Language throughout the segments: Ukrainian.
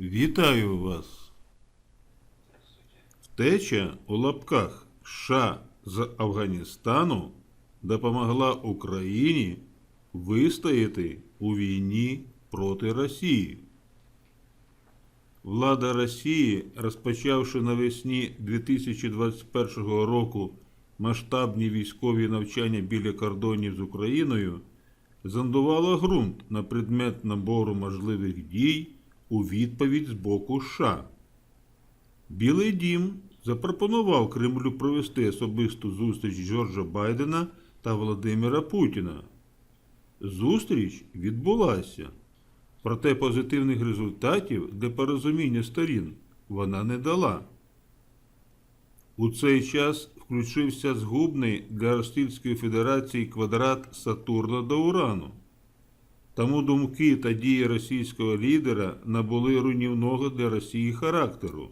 Вітаю вас. Втеча у лапках США з Афганістану допомогла Україні вистояти у війні проти Росії. Влада Росії, розпочавши навесні 2021 року масштабні військові навчання біля кордонів з Україною, зондувала ґрунт на предмет набору можливих дій у відповідь з боку США. Білий дім запропонував Кремлю провести особисту зустріч Джорджа Байдена та Володимира Путіна. Зустріч відбулася, проте позитивних результатів для порозуміння сторін вона не дала. У цей час включився згубний для Федерації квадрат Сатурна до Урану. Тому думки та дії російського лідера набули руйнівного для Росії характеру.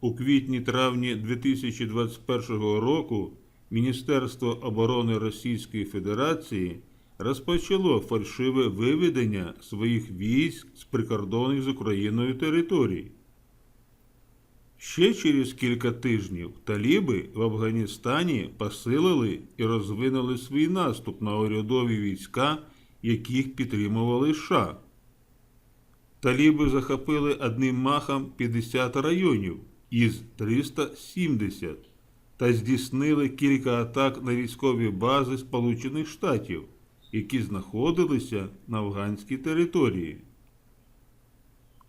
У квітні-травні 2021 року Міністерство оборони Російської Федерації розпочало фальшиве виведення своїх військ з прикордонних з Україною територій. Ще через кілька тижнів таліби в Афганістані посилили і розвинули свій наступ на урядові війська, яких підтримували США. Таліби захопили одним махом 50 районів із 370 та здійснили кілька атак на військові бази Сполучених Штатів, які знаходилися на афганській території.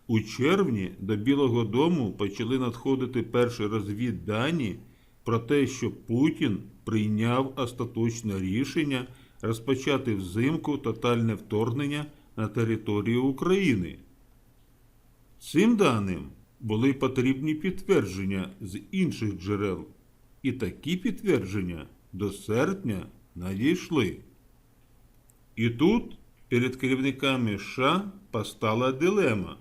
У червні до Білого Дому почали надходити перші розвіддані про те, що Путін прийняв остаточне рішення розпочати взимку тотальне вторгнення на територію України. Цим даним були потрібні підтвердження з інших джерел, і такі підтвердження до серпня надійшли. І тут перед керівниками США постала дилема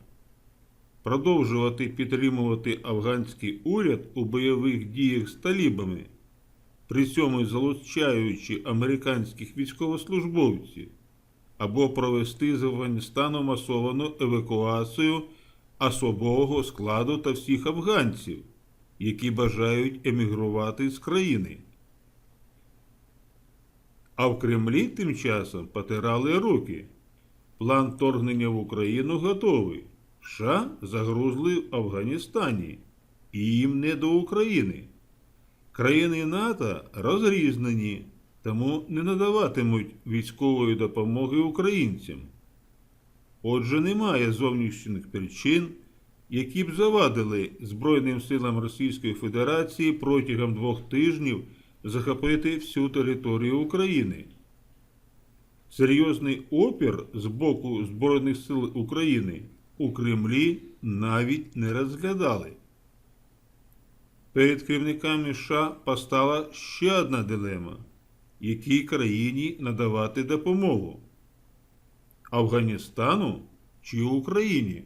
продовжувати підтримувати афганський уряд у бойових діях з талібами, при цьому залучаючи американських військовослужбовців, або провести з Афганістану масовану евакуацію особового складу та всіх афганців, які бажають емігрувати з країни. А в Кремлі тим часом потирали руки. План вторгнення в Україну готовий. США загрузли в Афганістані і їм не до України. Країни НАТО розрізнені, тому не надаватимуть військової допомоги українцям. Отже, немає зовнішніх причин, які б завадили Збройним силам Російської Федерації протягом двох тижнів захопити всю територію України. Серйозний опір з боку Збройних сил України у Кремлі навіть не розглядали. Перед керівниками США постала ще одна дилема, якій країні надавати допомогу Афганістану чи Україні.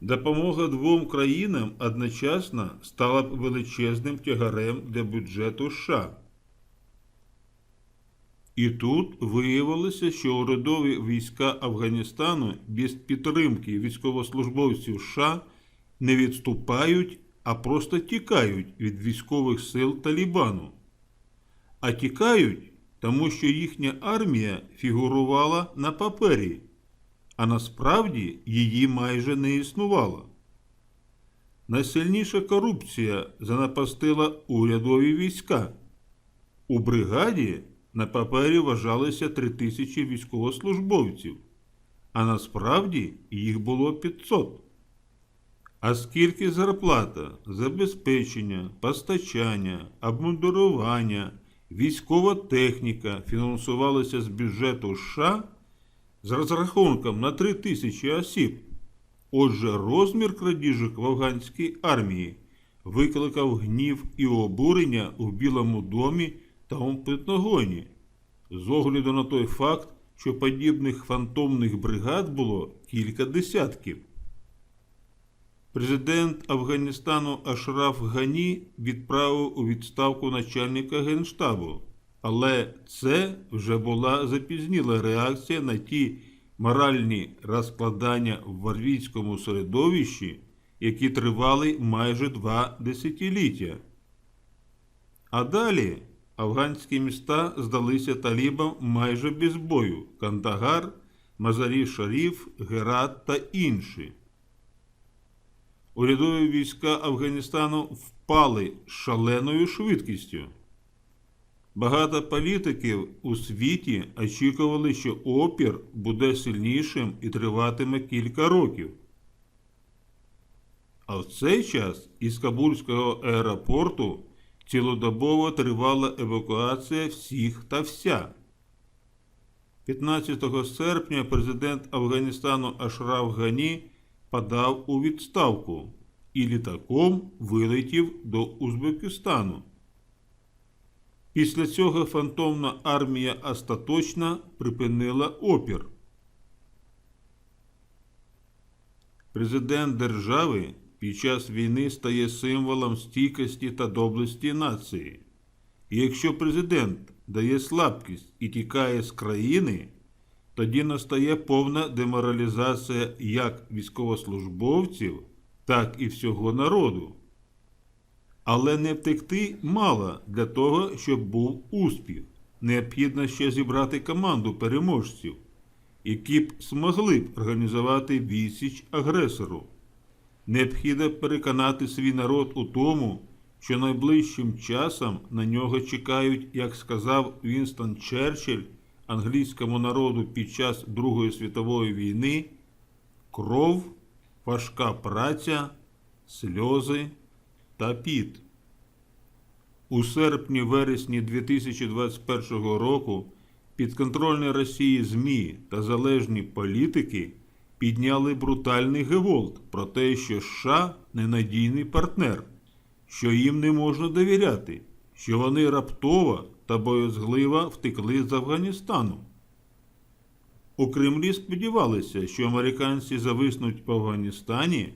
Допомога двом країнам одночасно стала б величезним тягарем для бюджету США. І тут виявилося, що урядові війська Афганістану без підтримки військовослужбовців США не відступають, а просто тікають від військових сил Талібану. А тікають, тому що їхня армія фігурувала на папері, а насправді її майже не існувало. Найсильніша корупція занапастила урядові війська. У бригаді на папері вважалося 3 тисячі військовослужбовців, а насправді їх було 500. А скільки зарплата, забезпечення, постачання, обмундирування, військова техніка фінансувалися з бюджету США з розрахунком на 3 тисячі осіб. Отже, розмір крадіжок в афганській армії викликав гнів і обурення у Білому домі та у Пентагоні, з огляду на той факт, що подібних фантомних бригад було кілька десятків. Президент Афганістану Ашраф Гані відправив у відставку начальника Генштабу, але це вже була запізніла реакція на ті моральні розкладання в варвійському середовищі, які тривали майже два десятиліття. А далі афганські міста здалися талібам майже без бою Кандагар, Мазарі Шаріф, Герат та інші. Урядові війська Афганістану впали шаленою швидкістю. Багато політиків у світі очікували, що опір буде сильнішим і триватиме кілька років. А в цей час із Кабульського аеропорту цілодобово тривала евакуація всіх та вся. 15 серпня президент Афганістану Ашраф Гані подав у відставку і літаком вилетів до Узбекистану. Після цього фантомна армія остаточно припинила опір. Президент держави під час війни стає символом стійкості та доблесті нації. І якщо президент дає слабкість і тікає з країни, тоді настає повна деморалізація як військовослужбовців, так і всього народу. Але не втекти мало для того, щоб був успіх. Необхідно ще зібрати команду переможців, які б змогли б організувати відсіч агресору. Необхідно переконати свій народ у тому, що найближчим часом на нього чекають, як сказав Вінстон Черчилль, англійському народу під час Другої світової війни, кров, важка праця, сльози та піт. У серпні-вересні 2021 року підконтрольні Росії ЗМІ та залежні політики підняли брутальний геволт про те, що США ненадійний партнер, що їм не можна довіряти, що вони раптово та боязгливо втекли з Афганістану. У Кремлі сподівалися, що американці зависнуть в Афганістані,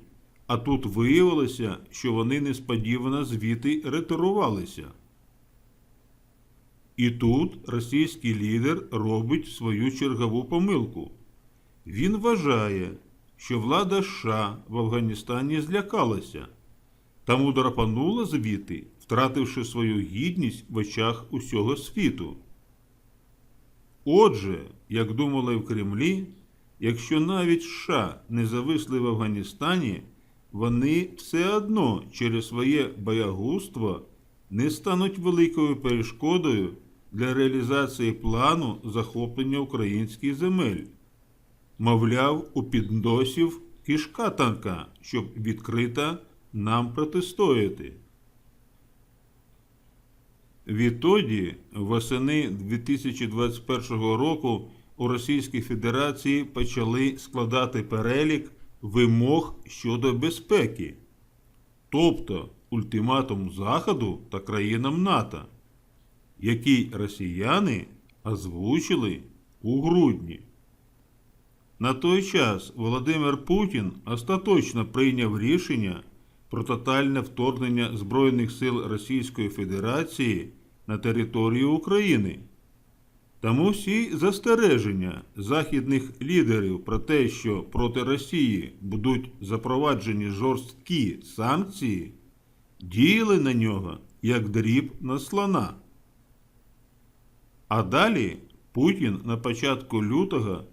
а тут виявилося, що вони несподівано звідти ретирувалися. І тут російський лідер робить свою чергову помилку. Він вважає, що влада США в Афганістані злякалася, тому драпанула звідти, втративши свою гідність в очах усього світу. Отже, як думали в Кремлі, якщо навіть США не зависли в Афганістані, вони все одно через своє боягузтво не стануть великою перешкодою для реалізації плану захоплення українських земель. Мовляв, у підносів кишка танка, щоб відкрито нам протистояти. Відтоді, восени 2021 року у Російській Федерації почали складати перелік вимог щодо безпеки, тобто ультиматум Заходу та країнам НАТО, який росіяни озвучили у грудні. На той час Володимир Путін остаточно прийняв рішення про тотальне вторгнення Збройних сил Російської Федерації на територію України. Тому всі застереження західних лідерів про те, що проти Росії будуть запроваджені жорсткі санкції, діяли на нього як дріб на слона. А далі Путін на початку лютого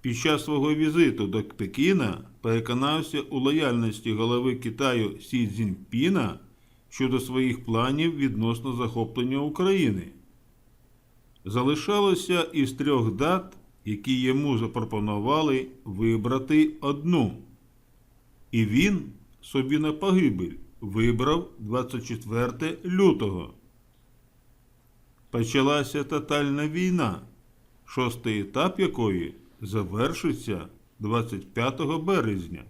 під час свого візиту до Пекіна переконався у лояльності голови Китаю Сі Цзіньпіна щодо своїх планів відносно захоплення України. Залишалося із трьох дат, які йому запропонували вибрати одну. І він собі на погибель вибрав 24 лютого. Почалася тотальна війна, шостий етап якої завершиться 25 березня.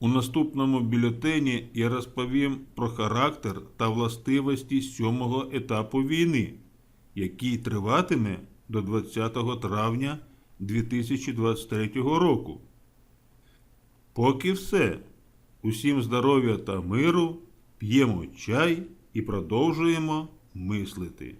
У наступному бюлетені я розповім про характер та властивості сьомого етапу війни, який триватиме до 20 травня 2023 року. Поки все. Усім здоров'я та миру, п'ємо чай і продовжуємо мислити.